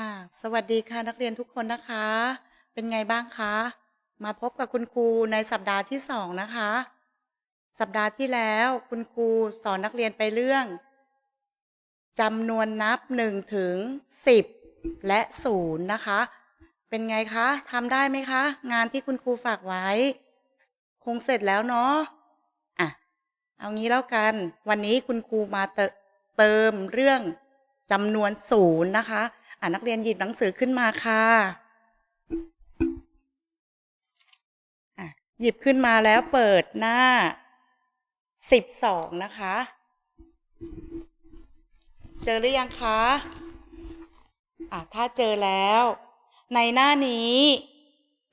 อ่าสวัสดีค่ะนักเรียนทุกคนนะคะ เป็นไงบ้างคะ มาพบกับคุณครูในสัปดาห์ที่สองนะคะ สัปดาห์ที่แล้วคุณครูสอนนักเรียนไปเรื่องจำนวนนับหนึ่งถึงสิบและศูนย์นะคะ เป็นไงคะทำได้ไหมคะ งานที่คุณครูฝากไว้ คงเสร็จแล้วเนาะอะเอางี้แล้วกัน วันนี้คุณครูมาเติมเรื่องจำนวนศูนย์นะคะ อ่านักเรียนหยิบหนังสือขึ้นมาค่ะหยิบขึ้นมาแล้วเปิดหน้าสิบสองนะคะ เจอหรือยังคะอะถ้าเจอแล้ว ในหน้านี้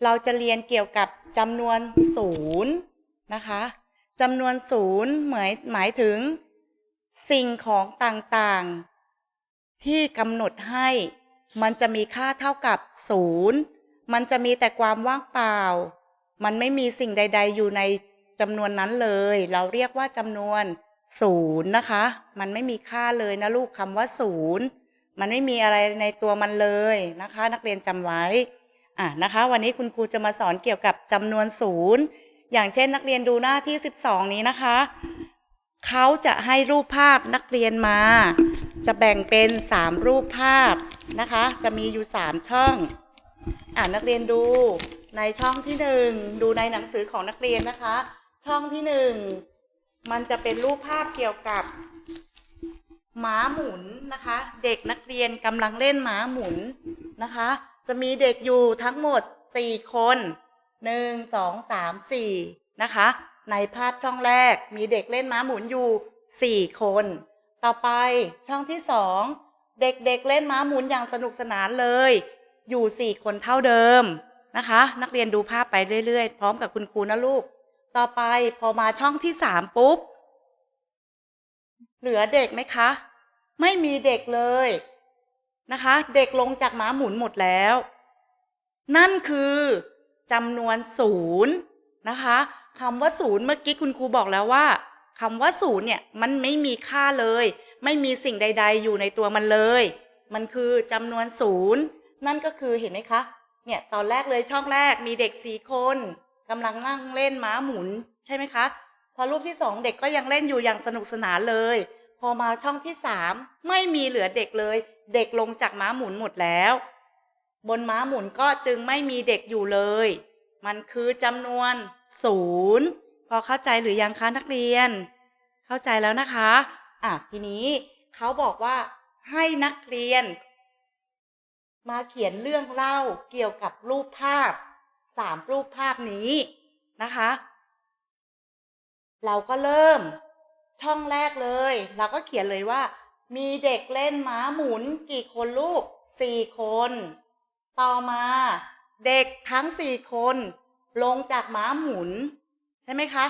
เราจะเรียนเกี่ยวกับจำนวนศูนย์นะคะจำนวนศูนย์หมายหมายถึง สิ่งของต่างๆ ที่กำหนดให้ มันจะมีค่าเท่ากับศูนย์มันจะมีแต่ความว่างเปล่า มันไม่มีสิ่งใด ๆ อยู่ในจำนวนนั้นเลย เราเรียกว่าจำนวนศูนย์นะคะ มันไม่มีค่าเลยนะลูกคำว่าศูนย์มันไม่มีอะไรในตัวมันเลยนะคะ นักเรียนจำไว้อะนะคะ วันนี้คุณครูจะมาสอนเกี่ยวกับจำนวนศูนย์อย่างเช่นนักเรียนดูหน้าที่ 12 นี้นะคะ เขาจะให้รูปภาพนักเรียนมา จะแบ่งเป็น 3 รูปภาพนะคะ จะมีอยู่ 3 ช่อง อ่านักเรียนดูในช่องที่หนึ่งดูในหนังสือของนักเรียนนะคะ ช่องที่หนึ่งมันจะเป็นรูปภาพเกี่ยวกับม้าหมุนนะคะ เด็กนักเรียนกำลังเล่นม้าหมุนนะคะ จะมีเด็กอยู่ทั้งหมด 4 คนหนึ่งสองสามสี่นะคะ ในภาพช่องแรกมีเด็กเล่นม้าหมุนอยู่ 4 คน ต่อไปช่องที่สองเด็กๆเเล่นม้าหมุนอย่างสนุกสนานเลย อยู่ 4 คนเท่าเดิมนะคะ นักเรียนดูภาพไปเรื่อยๆ พร้อมกับคุณครูนะลูก ต่อไปพอมาช่องที่สามปุ๊บ เหลือเด็กไหมคะ ไม่มีเด็กเลยนะคะ เด็กลงจากม้าหมุนหมดแล้ว นั่นคือจำนวนศูนย์นะคะ คำว่าศูนย์เมื่อกี้คุณครูบอกแล้วว่าคำว่าศูนย์เนี่ยมันไม่มีค่าเลย ไม่มีสิ่งใด ๆ อยู่ในตัวมันเลย มันคือจำนวนศูนย์นั่นก็คือเห็นไหมคะ เนี่ยตอนแรกเลยช่องแรกมีเด็กสี่คนกำลังนั่งเล่นม้าหมุนใช่ไหมคะ พอรูปที่สองเด็กก็ยังเล่นอยู่อย่างสนุกสนานเลย พอมาช่องที่สามไม่มีเหลือเด็กเลย เด็กลงจากม้าหมุนหมดแล้ว บนม้าหมุนก็จึงไม่มีเด็กอยู่เลย มันคือจำนวน ศูนย์พอเข้าใจหรือยังคะนักเรียน เข้าใจแล้วนะคะอะทีนี้เขาบอกว่าให้นักเรียน มาเขียนเรื่องเล่าเกี่ยวกับรูปภาพสามรูปภาพนี้นะคะ เราก็เริ่มช่องแรกเลย เราก็เขียนเลยว่า มีเด็กเล่นม้าหมุนกี่คนลูกสี่คน ต่อมา เด็กทั้งสี่คน ลงจากม้าหมุน ใช่ไหมคะ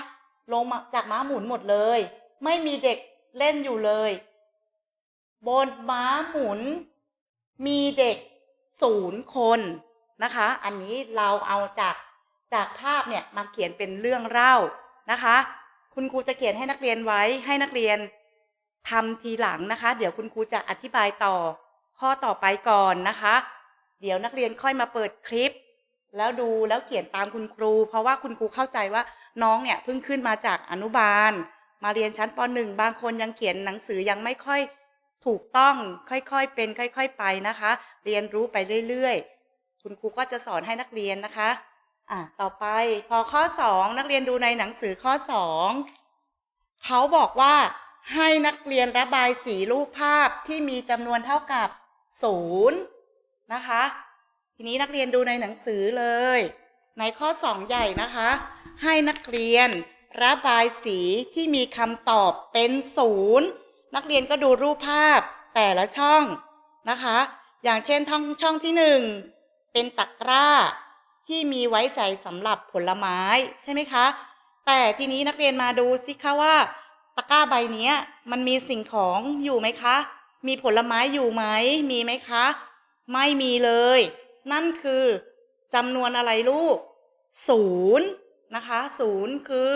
ลงมาจากม้าหมุนหมดเลย ไม่มีเด็กเล่นอยู่เลย บนม้าหมุน มีเด็กศูนย์คนนะคะ อันนี้เราเอาจากจากภาพเนี่ยมาเขียนเป็นเรื่องเล่านะคะ คุณครูจะเขียนให้นักเรียนไว้ให้นักเรียนทำทีหลังนะคะ เดี๋ยวคุณครูจะอธิบายต่อ ข้อต่อไปก่อนนะคะ เดี๋ยวนักเรียนค่อยมาเปิดคลิป แล้วดูแล้วเขียนตามคุณครู เพราะว่าคุณครูเข้าใจว่าน้องเนี่ยเพิ่งขึ้นมาจากอนุบาล มาเรียนชั้นป .1 บางคนยังเขียนหนังสือยังไม่ค่อยถูกต้องค่อยๆเป็น ค่อย ๆ ไปนะคะ เรียนรู้ไปเรื่อยๆ คุณครูก็จะสอนให้นักเรียนนะคะอะต่อไปพอข้อ2นักเรียนดูในหนังสือข้อ2เขาบอกว่าให้นักเรียนระบายสีรูปภาพที่มีจำนวนเท่ากับศูนย์นะคะ ทีนี้นักเรียนดูในหนังสือเลย ในข้อ2ใหญ่นะคะ ให้นักเรียนระบายสีที่มีคำตอบเป็นศูนย์นักเรียนก็ดูรูปภาพแต่ละช่องนะคะ อย่างเช่นช่องช่องที่หนึ่งเป็นตะกร้า ที่มีไว้ใส่สำหรับผลไม้ใช่ไหมคะ แต่ทีนี้นักเรียนมาดูสิคะว่าตะกร้าใบนี้มันมีสิ่งของอยู่ไหมคะ มีผลไม้อยู่ไหม มีไหมคะ ไม่มีเลย นั่นคือจำนวนอะไรลูกศูนย์นะคะศูนย์คือ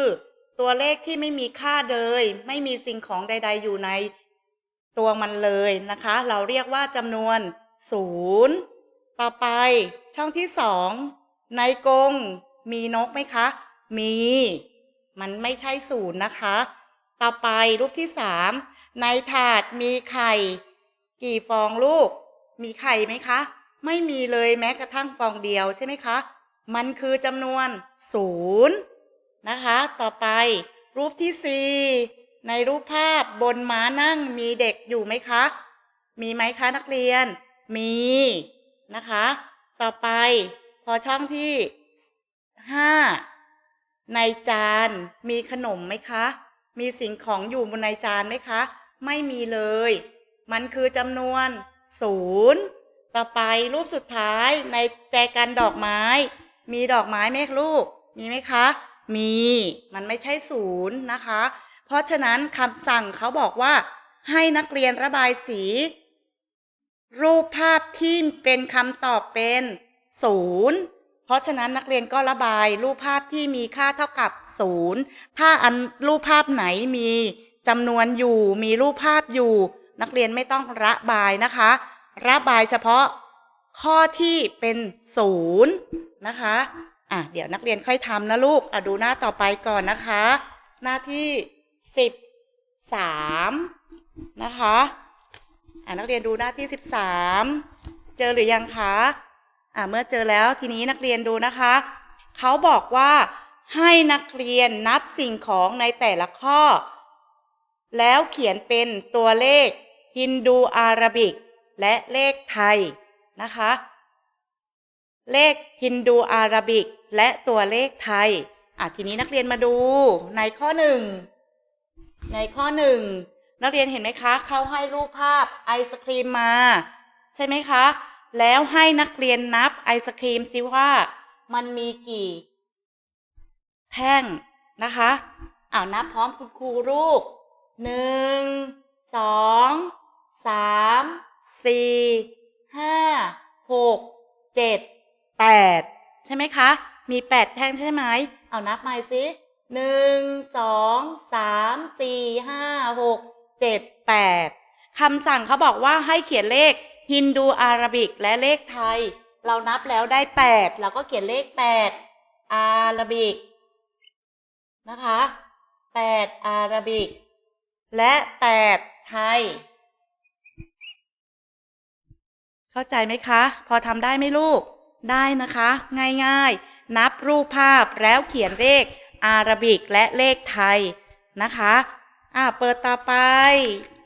ตัวเลขที่ไม่มีค่าเลย ไม่มีสิ่งของใด ๆ อยู่ในตัวมันเลยนะคะ เราเรียกว่าจำนวนศูนย์ต่อไปช่องที่สองในกรงมีนกไหมคะ มี มันไม่ใช่ศูนย์นะคะ ต่อไปรูปที่สามในถาดมีไข่ กี่ฟองลูก มีไข่ไหมคะ ไม่มีเลยแม้กระทั่งฟองเดียวใช่ไหมคะ มันคือจำนวนศูนย์นะคะ ต่อไปรูปที่สี่ในรูปภาพบนม้านั่งมีเด็กอยู่ไหมคะ มีไหมคะนักเรียน มีนะคะ ต่อไปพอช่องที่ห้าในจานมีขนมไหมคะ มีสิ่งของอยู่บนในจานไหมคะ ไม่มีเลย มันคือจำนวนศูนย์ ต่อไปรูปสุดท้ายในแจกันดอกไม้ มีดอกไม้ไหมลูก มีไหมคะ มี มันไม่ใช่ศูนย์นะคะ เพราะฉะนั้นคำสั่งเขาบอกว่า ให้นักเรียนระบายสี รูปภาพที่เป็นคำตอบเป็นศูนย์เพราะฉะนั้นนักเรียนก็ระบายรูปภาพที่มีค่าเท่ากับศูนย์ถ้าอันรูปภาพไหนมีจำนวนอยู่ มีรูปภาพอยู่ นักเรียนไม่ต้องระบายนะคะ ระบายเฉพาะข้อที่เป็นศูนย์นะคะอะเดี๋ยวนักเรียนค่อยทำนะลูกอะดูหน้าต่อไปก่อนนะคะ หน้าที่สิบสามนะคะอะนักเรียนดูหน้าที่สิบสามเจอหรือยังคะอะเมื่อเจอแล้วทีนี้นักเรียนดูนะคะเขาบอกว่าให้นักเรียนนับสิ่งของในแต่ละข้อ แล้วเขียนเป็นตัวเลขฮินดูอาราบิก และเลขไทยนะคะ เลขฮินดูอาราบิก และตัวเลขไทยอะทีนี้นักเรียนมาดูในข้อหนึ่งในข้อหนึ่งนักเรียนเห็นไหมคะเขาให้รูปภาพไอศครีมมา ใช่ไหมคะ แล้วให้นักเรียนนับไอศครีมซิว่ามันมีกี่ แท่งนะคะอ้านับพร้อมคุณครูรูปหนึ่งสองสาม สี่ห้าหกเจ็ดแปดใช่ไหมคะ มีแปดแท่งใช่ไหม เอานับใหม่สิหนึ่งสองสามสี่ห้าหกเจ็ดแปดคำสั่งเขาบอกว่าให้เขียนเลขฮินดูอาราบิกและเลขไทย เรานับแล้วได้แปดเราก็เขียนเลขแปดอาราบิกนะคะแปดอาราบิก และแปดไทย เข้าใจไหมคะ พอทำได้ไหมลูก ได้นะคะ ง่ายๆ นับรูปภาพแล้วเขียนเลขอาราบิกและเลขไทยนะคะอ่าเปิดต่อไป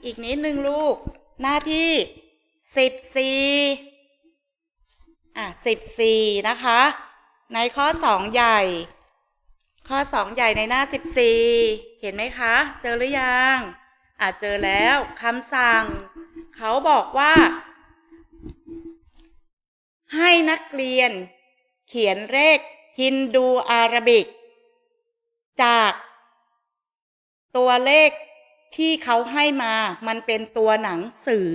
อีกนิดนึงลูก หน้าที่สิบสี่อะสิบสี่นะคะ ในข้อสองใหญ่ ข้อสองใหญ่ในหน้าสิบสี่เห็นไหมคะ เจอหรือยัง อ่าเจอแล้วคำสั่ง เขาบอกว่า ให้นักเรียน เขียนเลขฮินดูอาราบิก จาก ตัวเลขที่เขาให้มามันเป็นตัวหนังสือ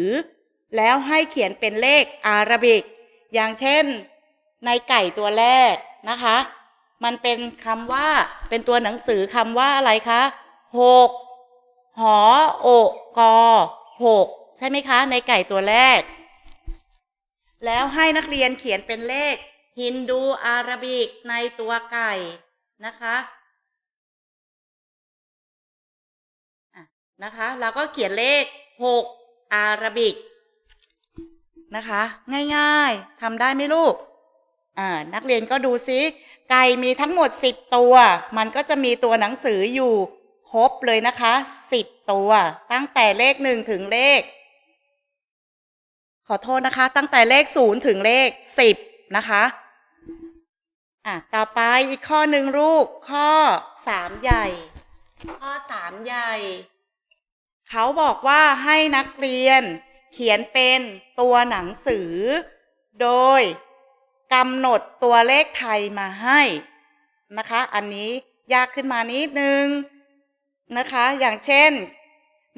แล้วให้เขียนเป็นเลขอาราบิก อย่างเช่น ในไก่ตัวแรกนะคะ มันเป็นคำว่า เป็นตัวหนังสือคำว่าอะไรคะหกหอโอกอหกใช่ไหมคะ ในไก่ตัวแรก แล้วให้นักเรียนเขียนเป็นเลขฮินดูอาราบิกในตัวไก่นะคะะนะคะเราก็เขียนเลขหกอาราบิกนะคะ ง่ายๆทำได้ไหมลูกอ่านักเรียนก็ดูซิ ไก่มีทั้งหมดสิบตัว มันก็จะมีตัวหนังสืออยู่ ครบเลยนะคะสิบตัว ตั้งแต่เลขหนึ่งถึงเลข ขอโทษนะคะ ตั้งแต่เลขศูนย์ถึงเลขสิบนะคะอะต่อไปอีกข้อหนึ่งลูก ข้อสามใหญ่ ข้อสามใหญ่ เขาบอกว่าให้นักเรียนเขียนเป็นตัวหนังสือ โดยกำหนดตัวเลขไทยมาให้นะคะ อันนี้ยากขึ้นมานิดนึงนะคะ อย่างเช่น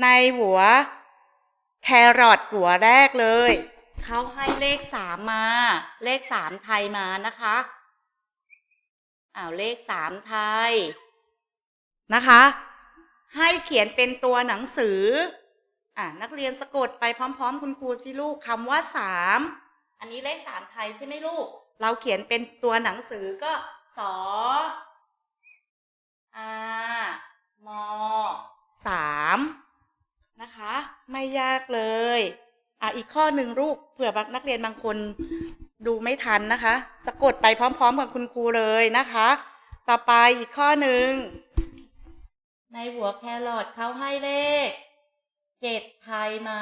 ในหัว แครอทหัวแรกเลย เขาให้เลขสามมา เลขสามไทยมานะคะอ้าวเลขสามไทยนะคะ ให้เขียนเป็นตัวหนังสืออะนักเรียนสะกดไปพร้อม ๆ คุณครูสิลูกคำว่าสามอันนี้เลขสามไทยใช่ไหมลูก เราเขียนเป็นตัวหนังสือก็สออามสาม นะคะ ไม่ยากเลยอะอีกข้อหนึ่งลูกเผื่อบางนักเรียนบางคนดูไม่ทันนะคะ สะกดไปพร้อม ๆ กับคุณครูเลยนะคะ ต่อไปอีกข้อหนึ่ง ในหัวแครอทเขาให้เลขเจ็ดไทยมา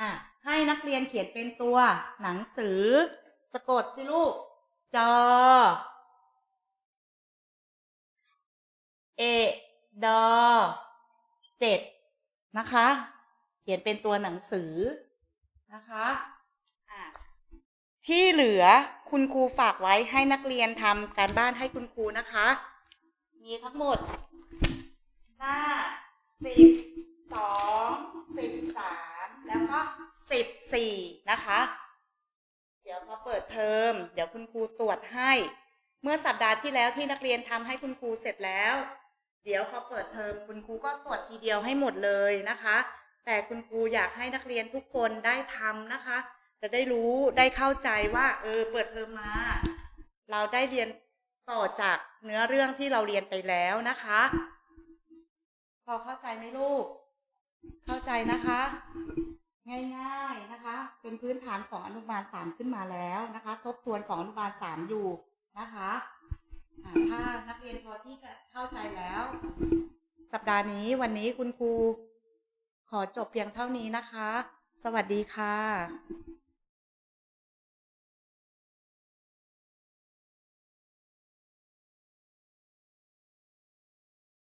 อะ ให้นักเรียนเขียนเป็นตัวหนังสือ สะกดสิลูก จอ เอ ดอเจ็ดนะคะ เขียนเป็นตัวหนังสือนะคะอะที่เหลือคุณครูฝากไว้ให้นักเรียนทำการบ้านให้คุณครูนะคะ มีทั้งหมด หน้าสิบสองสิบสามแล้วก็สิบสี่นะคะ เดี๋ยวพอเปิดเทอม เดี๋ยวคุณครูตรวจให้ เมื่อสัปดาห์ที่แล้วที่นักเรียนทำให้คุณครูเสร็จแล้ว เดี๋ยวพอเปิดเทอมคุณครูก็ตรวจทีเดียวให้หมดเลยนะคะ แต่คุณครูอยากให้นักเรียนทุกคนได้ทำนะคะ จะได้รู้ได้เข้าใจว่า เออเปิดเทอมมา เราได้เรียนต่อจากเนื้อเรื่องที่เราเรียนไปแล้วนะคะ พอเข้าใจไหมลูก เข้าใจนะคะ ง่าย ๆนะคะ เป็นพื้นฐานของอนุบาลสามขึ้นมาแล้วนะคะ ทบทวนของอนุบาลสามอยู่นะคะ ถ้านักเรียนพอที่จะเข้าใจแล้ว สัปดาห์นี้วันนี้คุณครูขอจบเพียงเท่านี้นะคะ สวัสดีค่ะ